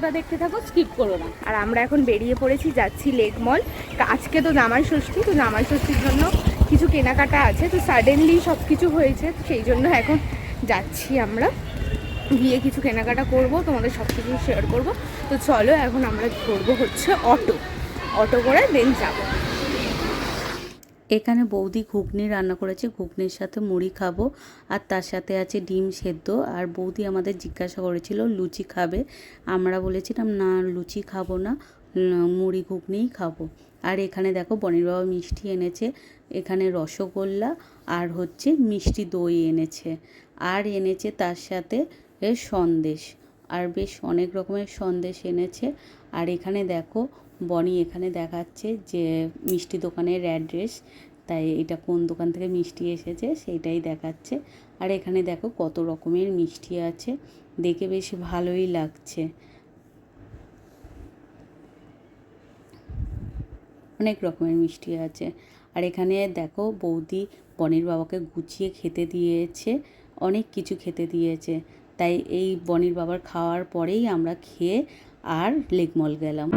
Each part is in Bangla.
পুরোটা দেখতে থাকো স্কিপ করো না। আর আমরা এখন বেরিয়ে পড়েছি, যাচ্ছি লেক মল আজকে তো জামাই ষষ্ঠী, তো জামাই ষষ্ঠীর জন্য কিছু কেনাকাটা আছে, তো সাডেনলি সব কিছু হয়েছে সেই জন্য এখন যাচ্ছি আমরা। গিয়ে কিছু কেনাকাটা করব, তোমাদের সব কিছু শেয়ার করব। তো চলো এখন আমরা করব হচ্ছে অটো অটো করে দেন যাব। এখানে বৌদি ঘুগনি রান্না করেছে। ঘুগনির সাথে মুড়ি খাব আর তার সাথে আছে ডিম সেদ্ধ। আর বৌদি আমাদের জিজ্ঞাসা করেছিল, লুচি খাবে? আমরা বলেছিলাম, না, লুচি খাব না মুড়ি ঘুগনিই খাব। আর এখানে দেখো বনির বাবা মিষ্টি এনেছে। এখানে রসগোল্লা আর হচ্ছে মিষ্টি দই এনেছে। আর এনেছে তার সাথে সন্দেশ। আর বেশ অনেক রকমের সন্দেশ এনেছে। আর এখানে দেখো বনি এখানে দেখাচ্ছে যে মিষ্টি দোকানের অ্যাড্রেস। তাই এটা কোন দোকান থেকে মিষ্টি এসেছে সেইটাই দেখাচ্ছে। আর এখানে দেখো কত রকমের মিষ্টি আছে। দেখে বেশ ভালোই লাগছে। অনেক রকমের মিষ্টি আছে। আর এখানে দেখো বৌদি বনির বাবাকে গুছিয়ে খেতে দিয়েছে, অনেক কিছু খেতে দিয়েছে। তাই এই বনির বাবার খাওয়ার পরেই আমরা খেয়ে আর লেকমল গেলাম।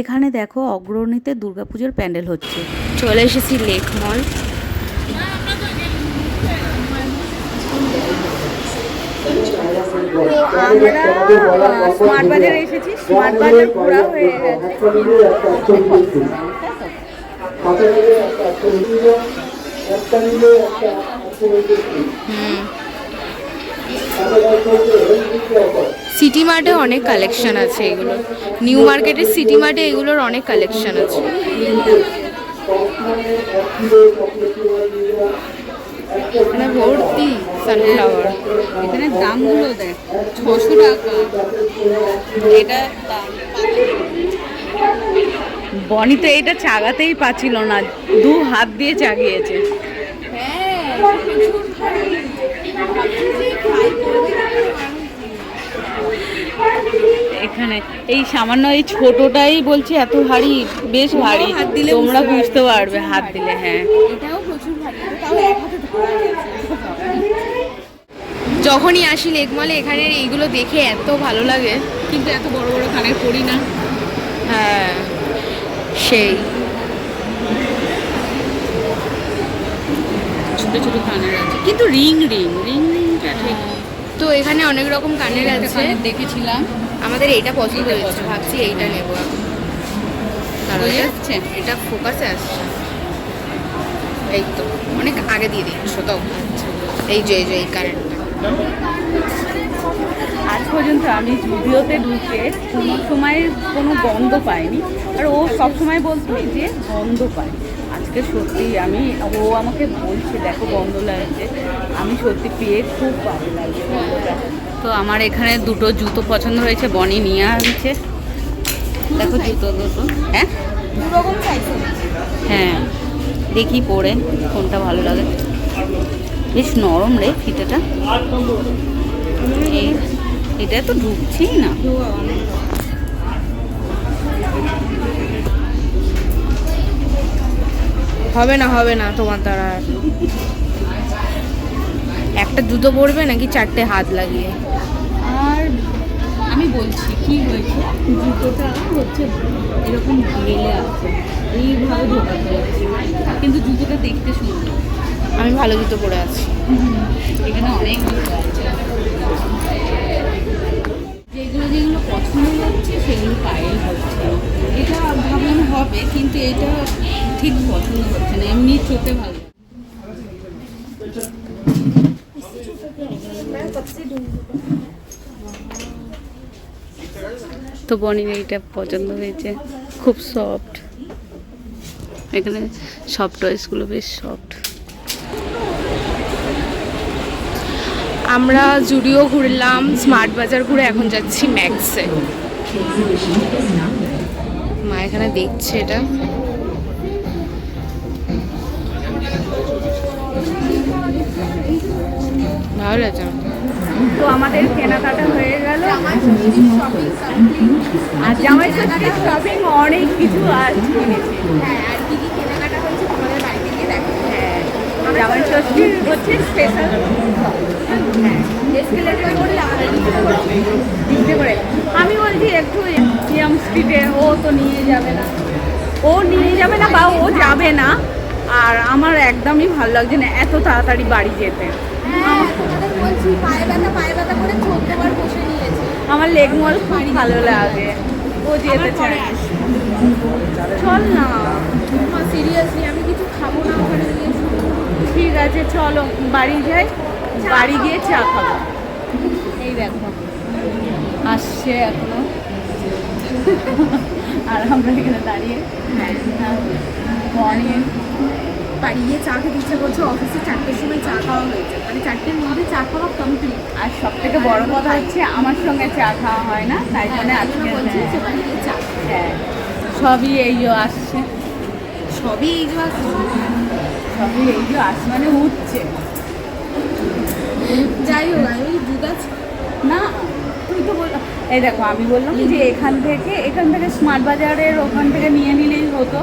এখানে দেখো অগ্রণীতে দুর্গাপুজোর প্যান্ডেল হচ্ছে। চলে এসেছি লেক মল। আমরা স্মার্ট বাজারে এসেছি স্মার্ট বাজার ঘোরা হয়ে গেছে। সিটি মার্টে অনেক কালেকশন আছে এগুলো। নিউ মার্কেটের সিটি মার্টে এগুলোর অনেক কালেকশন আছে। এখানে ভর্তি সানফ্লাওয়ার এখানে দামগুলো দেখ ছশো টাকা। এটা বনি তো এটা চাগাতেই পাচ্ছিল না দু হাত দিয়ে চাগিয়েছে। এখানে এই সামান্য এই ছোটটাই বলছি এত ভারী বেশ ভারী। হাত দিলে তোমরা বুঝতে পারবে। হাত দিলে হ্যাঁ। এটাও প্রচুর ভারী। তাও এক হাতে ধরা গেছে। যখনই আসি লেকমলে এখানে এইগুলো দেখে এত ভালো লাগে। কিন্তু এত বড় বড় কানের পরি না? হ্যাঁ সেই। ছোট ছোট কানের আছে। কিন্তু রিং রিং রিং রিংটা ঠিক। তো এখানে অনেক রকম কানের আছে। দেখেছিলাম। আমাদের এইটা পছন্দ হয়েছে। ভাবছি এইটা নেব। কারণ এটা- ফোকাসে আসছে। এই তো অনেক আগে দিয়ে দিচ্ছ। তাও এই যে এই যে এই কারেন্টটা আজ পর্যন্ত আমি জুডিওতে ঢুকে কোনো সময় কোনো গন্ধ পাইনি। আর ও সব সময় বলতো যে গন্ধ পাই আজকে সত্যি আমি ও আমাকে বলছে দেখো গন্ধ লাগছে। আমি সত্যি পেয়ে খুব ভালো লাগছে। তো আমার এখানে দুটো জুতো পছন্দ হয়েছে বনি নিয়ে আনছে। দেখো জুতো দুটো। হ্যাঁ? হ্যাঁ। দেখি পরে কোনটা ভালো লাগে। বেশ নরম রে ফিতেটা। এই এটা তো ঢুকছেই না। হবে না হবে না তোমার দ্বারা। একটা জুতো পরবে নাকি চারটে হাত লাগিয়ে? আর আমি বলছি কি হয়েছে? জুতোটা হচ্ছে এরকম ঢেলে আছে এইভাবে ঢোকাতে কিন্তু জুতোটা দেখতে সুন্দর। আমি ভালো জুতো পরে আছি। এখানে অনেক যেগুলো যেগুলো পছন্দ হচ্ছে সেগুলো হচ্ছে। এটা ভাবলাম হবে কিন্তু এটা ঠিক পছন্দ হচ্ছে না। এমনি চোখে ভালো তো বনির এইটা পছন্দ হয়েছে। খুব সফট এখানে সফট টয়েসগুলো বেশ সফট আমরা জুডিও ঘুরলাম, স্মার্ট বাজার ঘুরে এখন যাচ্ছি ম্যাক্সে। মা এখানে দেখছে এটা। ভালো লাগছে তো আমাদের কেনাকাটা হয়ে গেল। আর জামাই ষষ্ঠীর শপিং অনেক কিছু আর কিনেছি কি কেনাকাটা হয়েছে তোমাদের বাড়িতে গিয়ে দেখো হ্যাঁ জামাই ষষ্ঠী হচ্ছে স্পেশাল আমি বলছি একটু সিএম স্ট্রিটে ও তো নিয়ে যাবে না। ও নিয়ে যাবে না বা ও যাবে না। আর আমার একদমই ভালো লাগছে না এত তাড়াতাড়ি বাড়ি যেতে। আমার লেগ মল খুব ভালো লাগে। ও যেতে চায়। চল না। সিরিয়াসলি আমি কিছু খাব না ওখানে ঠিক আছে চলো বাড়ি যাই বাড়ি গিয়ে চা খাব। এই দেখো আসছে এখনও। আর আমরা এখানে দাঁড়িয়ে হ্যাঁ। মর্নিং বাড়ি গিয়ে চা খেতে ইচ্ছা করছে অফিসে চারটের সময় চা খাওয়া হয়েছে। মানে চারটের মধ্যে চা খাওয়া কমপ্লিট আর সব থেকে বড় কথা হচ্ছে আমার সঙ্গে চা খাওয়া হয় না তাই জন্য আজকে জন্য বলছি হ্যাঁ, চা হ্যাঁ সবই এই আসছে। সবই এই যে সবই এই যে মানে উঠছে। যাই হোক আমি আছে। না তুই তো বল এই দেখো আমি বললাম যে এখান থেকে এখান থেকে স্মার্ট বাজারের ওখান থেকে নিয়ে নিলেই হতো।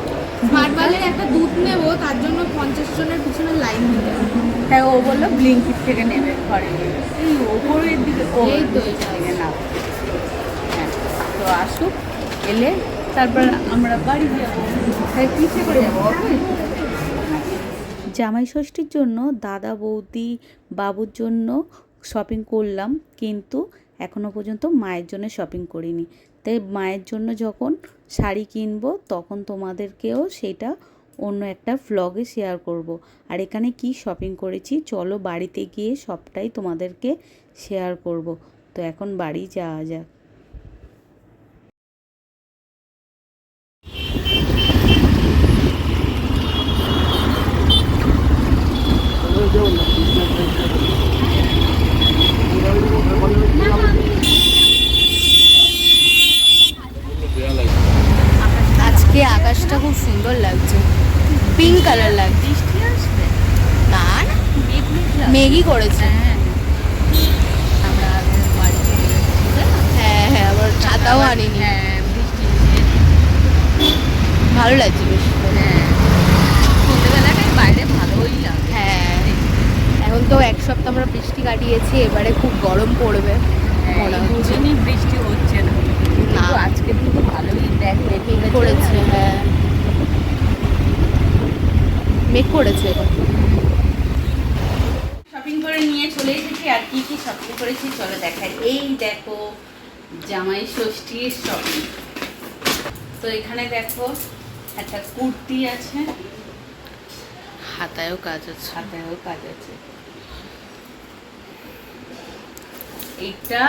স্মার্ট বাজারে একটা দুধ নেব তার জন্য পঞ্চাশ জনের পিছনে লাইন দিতে তাই ও বলল ব্লিঙ্কিট থেকে নেবে ঘরে। এই ওপরের দিকে এই তো না হ্যাঁ তো আসুক এলে তারপর আমরা বাড়ি যাব। তাই কিসে করে যাব? জামাই ষষ্ঠীর জন্য দাদা বৌদি বাবুর জন্য শপিং করলাম, কিন্তু এখনও পর্যন্ত মায়ের জন্য শপিং করিনি তাই মায়ের জন্য যখন শাড়ি কিনবো, তখন তোমাদেরকেও সেটা অন্য একটা ভ্লগে শেয়ার করব। আর এখানে কি শপিং করেছি, চলো বাড়িতে গিয়ে সবটাই তোমাদেরকে শেয়ার করব। তো এখন বাড়ি যাওয়া যাক আজকে আকাশটা খুব সুন্দর লাগছে কালার লাগছে না না মেঘই করেছে। হ্যাঁ হ্যাঁ। আবার ছাতাও আনিনি। ভালো লাগছে বেশ। সন্ধ্যেবেলাটাই বাইরে ভালোই লাগে। হ্যাঁ। এখন তো এক সপ্তাহ আমরা বৃষ্টি কাটিয়েছি এবারে খুব গরম পড়বে হচ্ছে। বৃষ্টি হচ্ছে না। আজকে কিন্তু ভালোই দেখ মেঘ করেছে। হ্যাঁ। মেঘ করেছে। এখন শপিং করে নিয়ে চলে এসেছি আর কি কি শপিং করেছি চলো দেখাই। এই দেখো জামাই ষষ্ঠীর শপিং তো এখানে দেখো একটা কুর্তি আছে। হাতায়ও কাজ আছে। হাতেও কাজ আছে। এইটা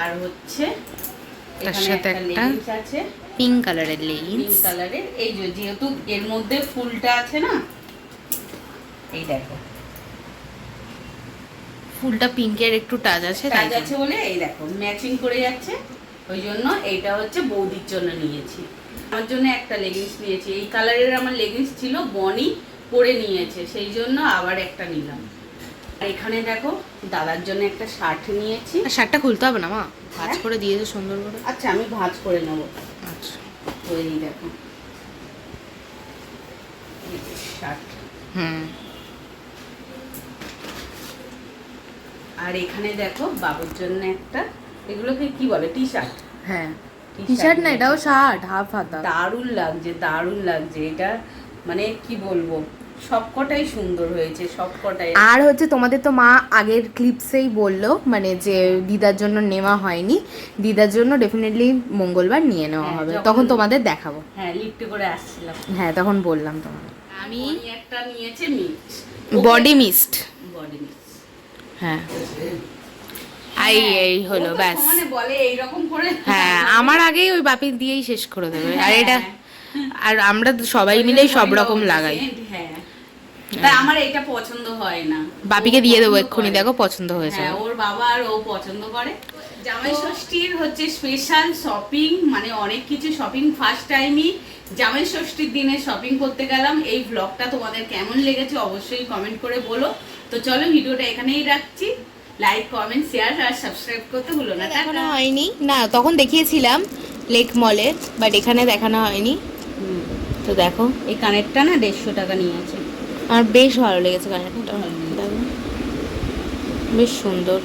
আর হচ্ছে তার সাথে একটা আছে। পিঙ্ক কালারের লেগিংস পিঙ্ক কালারের এই যে যেহেতু এর মধ্যে ফুলটা আছে না এই দেখো। ফুলটা পিঙ্কের একটু টাচ আছে কাজ আছে বলে এই দেখো ম্যাচিং করে যাচ্ছে। ওই জন্য এইটা হচ্ছে বৌদির জন্য নিয়েছি। আমার জন্য একটা লেগিংস নিয়েছি। এই কালারের আমার লেগিংস ছিল বনি পরে নিয়েছে সেই জন্য আবার একটা নিলাম। আর এখানে দেখো দাদার জন্য একটা শার্ট নিয়েছি। শার্টটা খুলতে হবে না মা? ভাঁজ হ্যাঁ? করে দিয়েছে সুন্দর করে। আচ্ছা আমি ভাঁজ করে নেব। আচ্ছা। ওই দেখো। শার্ট হুম। আর এখানে দেখো বাবুর জন্য একটা এগুলোকে কি বলে টি শার্ট হ্যাঁ। টি শার্ট না এটাও শার্ট হাফ হাতা। দারুণ লাগছে দারুণ লাগছে। এটা মানে কি বলব সবকটাই সুন্দর হয়েছে সবকটাই। আর হচ্ছে তোমাদের তো মা আগের ক্লিপসেই বলল মানে যে দিদার জন্য নেওয়া হয়নি দিদার জন্য ডেফিনেটলি মঙ্গলবার নিয়ে নেওয়া হ্যাঁ, হবে। তখন তোমাদের দেখাবো। হ্যাঁ লিফটে করে আসছিলাম। হ্যাঁ তখন বললাম তোমাদের। আমি একটা নিয়েছে mix body mist body mix হ্যাঁ। এই এই হলো ব্যাস। মানে বলে এইরকম করে। হ্যাঁ আমার আগেই ওই বাপি দিয়েই শেষ করে দেবে। আর এটা হ্যাঁ। আর আমরা সবাই মিলেই সব রকম লাগাই। হ্যাঁ। তাই আমার এটা পছন্দ হয় না। বাপিকে দিয়ে দেবো এক্ষুনি দেখো পছন্দ হয়েছে। হ্যাঁ ওর বাবা আর ও পছন্দ করে। জামাই ষষ্ঠীর হচ্ছে স্পেশাল শপিং মানে অনেক কিছু শপিং ফার্স্ট টাইমই জামাই ষষ্ঠীর দিনে শপিং করতে গেলাম। এই ব্লগটা তোমাদের কেমন লেগেছে অবশ্যই কমেন্ট করে বলো। তো চলো ভিডিওটা এখানেই রাখছি। লাইক কমেন্ট শেয়ার আর সাবস্ক্রাইব করতে ভুলো না। দেখানো হয়নি। না তখন দেখিয়েছিলাম লেক মলে বাট এখানে দেখানো হয়নি। তো দেখো। এই কানেরটা না দেড়শো টাকা নিয়েছে আমার বেশ ভালো লেগেছে কানেরটা। বেশ সুন্দর।